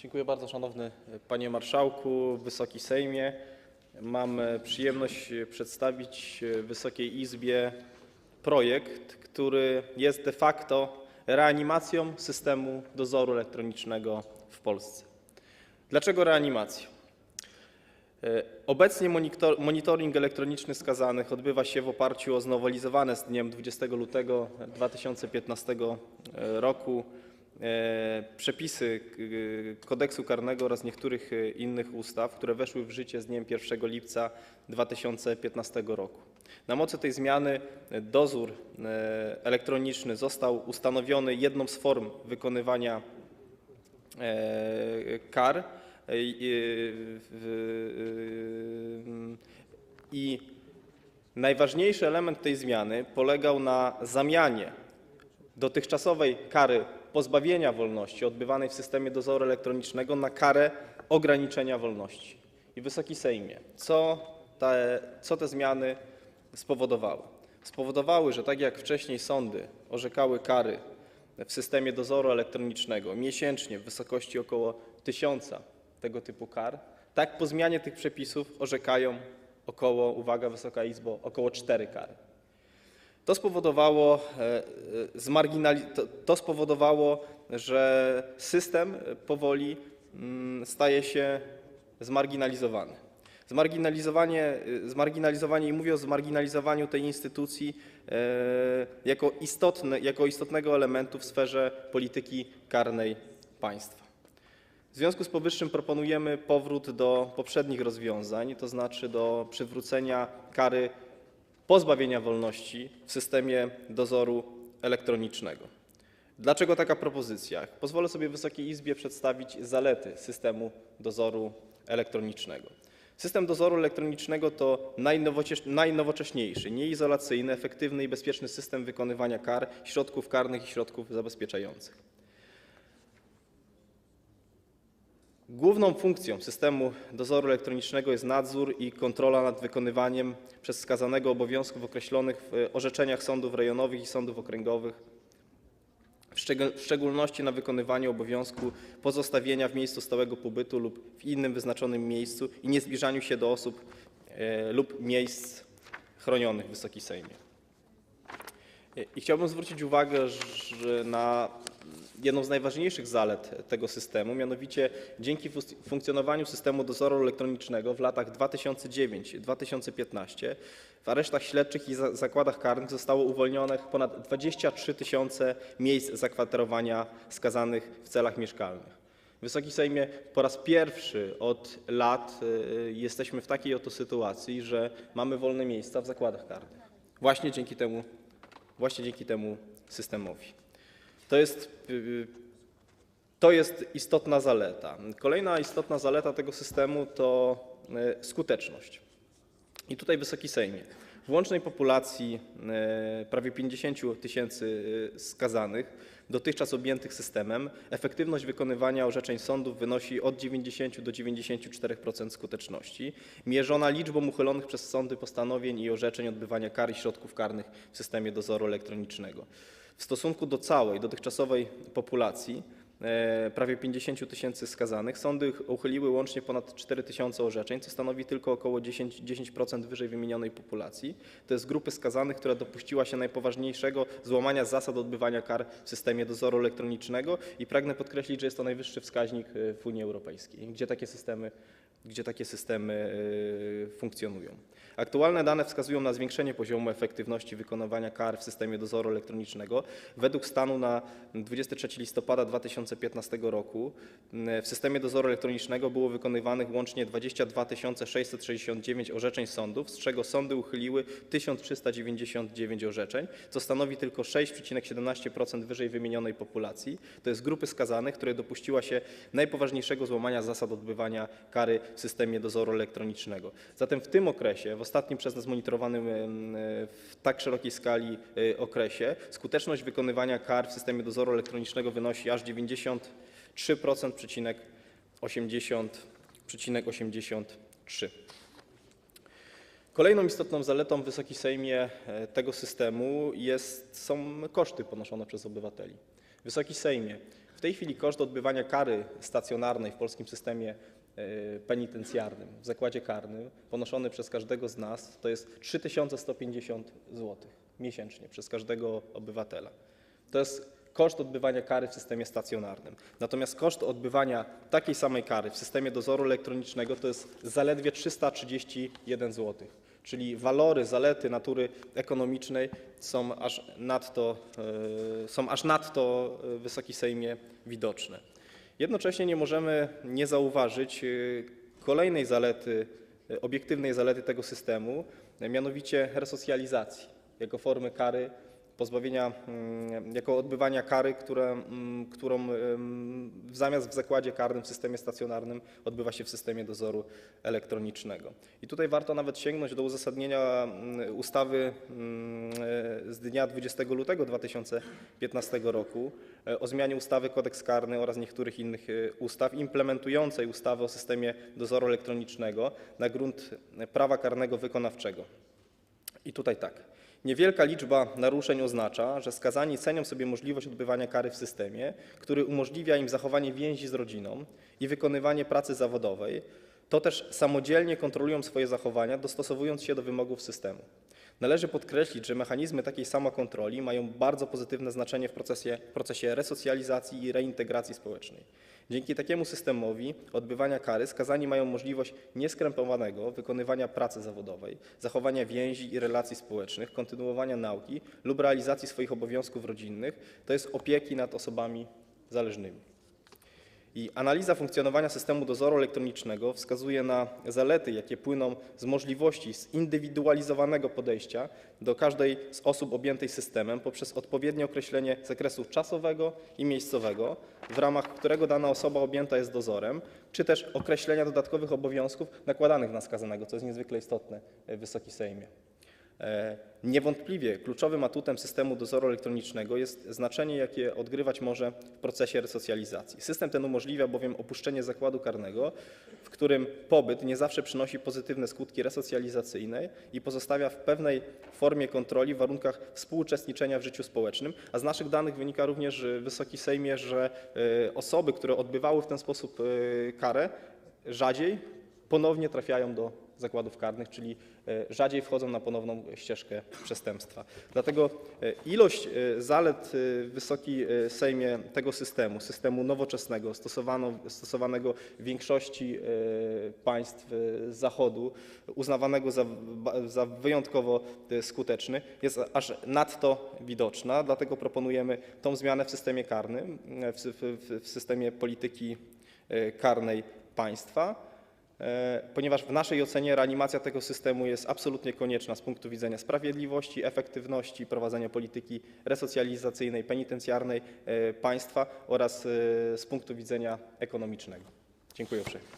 Dziękuję bardzo, szanowny panie marszałku, Wysoki Sejmie. Mam e, przyjemność e, przedstawić e, Wysokiej Izbie projekt, który jest de facto reanimacją systemu dozoru elektronicznego w Polsce. Dlaczego reanimacją? E, Obecnie monitor- monitoring elektroniczny skazanych odbywa się w oparciu o znowelizowane z dniem 20 lutego 2015 roku e, przepisy k- kodeksu karnego oraz niektórych e, innych ustaw, które weszły w życie z dniem 1 lipca 2015 roku. Na mocy tej zmiany e, dozór e, elektroniczny został ustanowiony jedną z form wykonywania e, kar e, i najważniejszy element tej zmiany polegał na zamianie dotychczasowej kary pozbawienia wolności odbywanej w systemie dozoru elektronicznego na karę ograniczenia wolności. I Wysoki Sejmie, co te, zmiany spowodowały? Spowodowały, że tak jak wcześniej sądy orzekały kary w systemie dozoru elektronicznego miesięcznie w wysokości około tysiąca tego typu kar, tak po zmianie tych przepisów orzekają około, uwaga Wysoka Izbo, około cztery kary. To spowodowało, e, e, to, spowodowało, że system powoli mm, staje się zmarginalizowany. Zmarginalizowanie, e, i mówię o zmarginalizowaniu tej instytucji jako istotnego elementu w sferze polityki karnej państwa. W związku z powyższym proponujemy powrót do poprzednich rozwiązań, to znaczy do przywrócenia kary pozbawienia wolności w systemie dozoru elektronicznego. Dlaczego taka propozycja? Pozwolę sobie Wysokiej Izbie przedstawić zalety systemu dozoru elektronicznego. System dozoru elektronicznego to najnowocześniejszy, nieizolacyjny, efektywny i bezpieczny system wykonywania kar, środków karnych i środków zabezpieczających. Główną funkcją systemu dozoru elektronicznego jest nadzór i kontrola nad wykonywaniem przez skazanego obowiązków określonych w orzeczeniach sądów rejonowych i sądów okręgowych, w szczeg- w szczególności na wykonywanie obowiązku pozostawienia w miejscu stałego pobytu lub w innym wyznaczonym miejscu i niezbliżaniu się do osób e, lub miejsc chronionych, Wysoki Sejmie. I chciałbym zwrócić uwagę na jedną z najważniejszych zalet tego systemu, mianowicie dzięki funkcjonowaniu systemu dozoru elektronicznego w latach 2009-2015 w aresztach śledczych i za- zakładach karnych zostało uwolnionych ponad 23 tysiące miejsc zakwaterowania skazanych w celach mieszkalnych. Wysoki Sejmie, po raz pierwszy od lat y, jesteśmy w takiej oto sytuacji, że mamy wolne miejsca w zakładach karnych. Właśnie dzięki temu systemowi. To jest, y, to jest istotna zaleta. Kolejna istotna zaleta tego systemu to y, skuteczność. I tutaj Wysoki Sejmie, w łącznej populacji e, prawie 50 tysięcy e, skazanych, dotychczas objętych systemem, efektywność wykonywania orzeczeń sądów wynosi od 90 do 94% skuteczności, mierzona liczbą uchylonych przez sądy postanowień i orzeczeń odbywania kar i środków karnych w systemie dozoru elektronicznego. W stosunku do całej dotychczasowej populacji prawie 50 tysięcy skazanych. Sądy uchyliły łącznie ponad 4 tysiące orzeczeń, co stanowi tylko około 10%, 10% wyżej wymienionej populacji. To jest grupy skazanych, która dopuściła się najpoważniejszego złamania zasad odbywania kar w systemie dozoru elektronicznego i pragnę podkreślić, że jest to najwyższy wskaźnik e, w Unii Europejskiej, gdzie takie systemy, gdzie takie systemy e, funkcjonują. Aktualne dane wskazują na zwiększenie poziomu efektywności wykonywania kar w systemie dozoru elektronicznego. Według stanu na 23 listopada 2015 roku m, w systemie dozoru elektronicznego było wykonywanych łącznie 22 669 orzeczeń sądów, z czego sądy uchyliły 1399 orzeczeń, co stanowi tylko 6,17% wyżej wymienionej populacji. To jest grupy skazanych, które dopuściła się najpoważniejszego złamania zasad odbywania kary w systemie dozoru elektronicznego. Zatem w tym okresie, w ostatnim przez nas monitorowanym w tak szerokiej skali e, okresie, skuteczność wykonywania kar w systemie dozoru elektronicznego wynosi aż 93%, przecinek 80, przecinek 83. Kolejną istotną zaletą, Wysoki Sejmie, e, tego systemu są koszty ponoszone przez obywateli. Wysoki Sejmie, w tej chwili koszt odbywania kary stacjonarnej w polskim systemie penitencjarnym, w zakładzie karnym, ponoszony przez każdego z nas to jest 3150 zł miesięcznie przez każdego obywatela. To jest koszt odbywania kary w systemie stacjonarnym. Natomiast koszt odbywania takiej samej kary w systemie dozoru elektronicznego to jest zaledwie 331 zł. Czyli walory, zalety natury ekonomicznej są aż nadto, e, są aż nadto e, Wysoki Sejmie widoczne. Jednocześnie nie możemy nie zauważyć e, kolejnej zalety, e, obiektywnej zalety tego systemu, mianowicie resocjalizacji jako formy kary pozbawienia, mm, jako odbywania kary, mm, którą em, zamiast w zakładzie karnym w systemie stacjonarnym odbywa się w systemie dozoru elektronicznego. I tutaj warto nawet sięgnąć do uzasadnienia mm, ustawy mm, e, z dnia 20 lutego 2015 roku e, o zmianie ustawy Kodeks karny oraz niektórych innych e, ustaw implementującej ustawę o systemie dozoru elektronicznego na grunt prawa karnego wykonawczego. I tutaj tak. Niewielka liczba naruszeń oznacza, że skazani cenią sobie możliwość odbywania kary w systemie, który umożliwia im zachowanie więzi z rodziną i wykonywanie pracy zawodowej, to też samodzielnie kontrolują swoje zachowania, dostosowując się do wymogów systemu. Należy podkreślić, że mechanizmy takiej samokontroli mają bardzo pozytywne znaczenie w procesie, resocjalizacji i reintegracji społecznej. Dzięki takiemu systemowi odbywania kary skazani mają możliwość nieskrępowanego wykonywania pracy zawodowej, zachowania więzi i relacji społecznych, kontynuowania nauki lub realizacji swoich obowiązków rodzinnych, jest opieki nad osobami zależnymi. I analiza funkcjonowania systemu dozoru elektronicznego wskazuje na zalety, jakie płyną z możliwości zindywidualizowanego podejścia do każdej z osób objętej systemem poprzez odpowiednie określenie zakresu czasowego i miejscowego, w ramach którego dana osoba objęta jest dozorem, czy też określenia dodatkowych obowiązków nakładanych na skazanego, co jest niezwykle istotne, e, Wysoki Sejmie. E, Niewątpliwie kluczowym atutem systemu dozoru elektronicznego jest znaczenie, jakie odgrywać może w procesie resocjalizacji. System ten umożliwia bowiem opuszczenie zakładu karnego, w którym pobyt nie zawsze przynosi pozytywne skutki resocjalizacyjne i pozostawia w pewnej formie kontroli w warunkach współuczestniczenia w życiu społecznym, a z naszych danych wynika również, e, Wysoki Sejmie, że e, osoby, które odbywały w ten sposób e, karę, rzadziej ponownie trafiają do zakładów karnych, czyli e, rzadziej wchodzą na ponowną ścieżkę przestępstwa. Dlatego e, ilość e, zalet Wysoki Sejmie tego systemu, systemu nowoczesnego, stosowanego w większości państw Zachodu, uznawanego za, wyjątkowo skuteczny, jest aż nadto widoczna. Dlatego proponujemy tą zmianę w systemie karnym, w, systemie polityki karnej państwa ponieważ w naszej ocenie reanimacja tego systemu jest absolutnie konieczna z punktu widzenia sprawiedliwości, efektywności prowadzenia polityki resocjalizacyjnej, penitencjarnej e, państwa oraz e, z punktu widzenia ekonomicznego. Dziękuję uprzejmie.